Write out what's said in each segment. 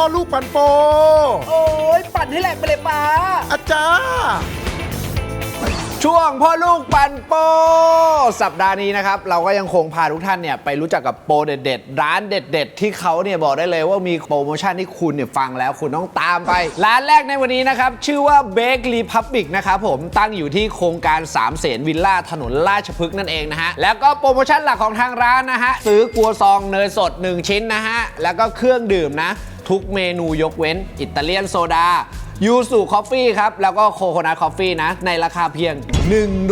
พ่อลูกปันโป โอ้ยปั่นให้แหลกไปเลยป้าอาจารย์ ช่วงพ่อลูกปันโป สัปดาห์นี้นะครับ เราก็ยังคงพาทุกท่านเนี่ยไปรู้จักกับโปรเด็ดๆ ร้านเด็ด ๆ ที่เขาเนี่ยบอกได้เลยว่ามีโปรโมชั่นที่คุณเนี่ยฟังแล้วคุณต้องตามไป ร้านแรกในวันนี้นะครับ ชื่อว่า Bake Republic นะครับผมตั้งอยู่ที่โครงการ3ามเสนวิลล่าถนนราชพฤกษ์นั่นเองนะฮะ แล้วก็โปรโมชั่นหลักของทางร้านนะฮะซื้อกัวซองเนยสด 1 ชิ้นนะฮะแล้วก็เครื่องดื่มนะทุกเมนูยกเว้นอิตาเลียนโซดา ยูสุคอฟฟี่ครับ แล้วก็โคโคนัทคอฟฟี่นะ ในราคาเพียง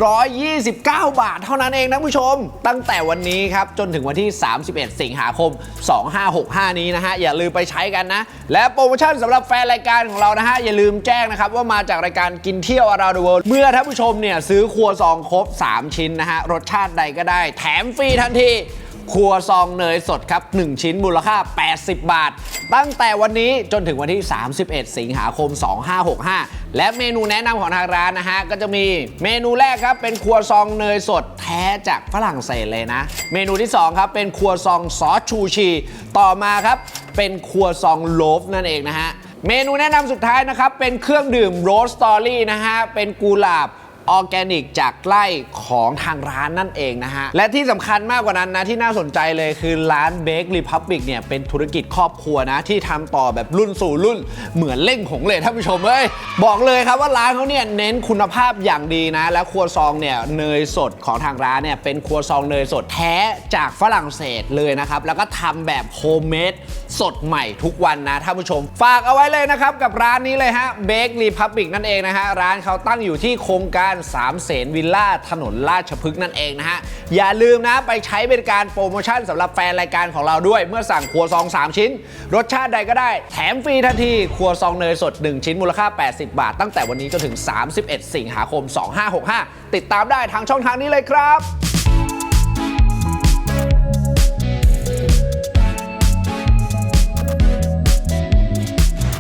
129 บาท เท่านั้นเองนะผู้ชม ตั้งแต่วันนี้ครับ จนถึงวันที่ 31 สิงหาคม 2565 นี้นะฮะ อย่าลืมไปใช้กันนะ และโปรโมชั่นสำหรับแฟนรายการของเรานะฮะ อย่าลืมแจ้งนะครับ ว่ามาจากรายการกินเที่ยว around the world เมื่อท่านผู้ชมเนี่ยซื้อครัวซองครบ 3 ชิ้นนะฮะรสชาติใดก็ได้ แถมฟรีทันที ครัวซองเนยสดครับ 1 ชิ้นมูลค่า 80 บาท ตั้งแต่วันนี้จนถึงวันที่ 31 สิงหาคม 2565 และเมนูแนะนำของทางร้านนะฮะ ก็จะมีเมนูแรกครับเป็นครัวซองเนยสดแท้จากฝรั่งเศสเลยนะ เมนูที่ 2 ครับ เป็นครัวซองซอสชูชี ต่อมาครับเป็นครัวซองโลฟนั่นเองนะฮะเมนูแนะนำสุดท้ายนะครับเป็นเครื่องดื่มโรสตอรี่นะฮะเป็นกุหลาบ ออร์แกนิกจากไร่ของทางร้านนั่นเองนะฮะ และที่สำคัญมากกว่านั้นนะ ที่น่าสนใจเลยคือร้านเบ e รีพับ l ิกเนี่ย เป็นธุรกิจครอบครัวนะ ที่ทำต่อแบบรุ่นสู่รุ่นเหมือนเล่งผงเลยท่านผู้ชมเอ้ย บอกเลยครับว่าร้านเขาเนี่ย เน้นคุณภาพอย่างดีนะ และครัวซองเนี่ยเนยสดของทางร้านเนี่ยเป็นครัวซองเนยสดแท้จากฝรั่งเศสเลยนะครับแล้วก็ทำแบบโฮมเมดสดใหม่ทุกวันนะท่านผู้ชม ฝากเอาไว้เลยนะครับกับร้านนี้เลยฮะเบ e รีพับ l ิกนั่นเองนะฮะร้านเขาตั้งอยู่ที่โครงการ3เสนวิลล่าถนนราชพฤกษ์นั่นเองนะฮะ อย่าลืมนะไปใช้บริการโปรโมชั่นสำหรับแฟนรายการของเราด้วย เมื่อสั่งครัวซอง 3 ชิ้น รสชาติใดก็ได้ แถมฟรีทันทีครัวซองเนยสด 1 ชิ้นมูลค่า 80 บาท ตั้งแต่วันนี้จนถึง 31 สิงหาคม 2565 ติดตามได้ทางช่องทางนี้เลยครับ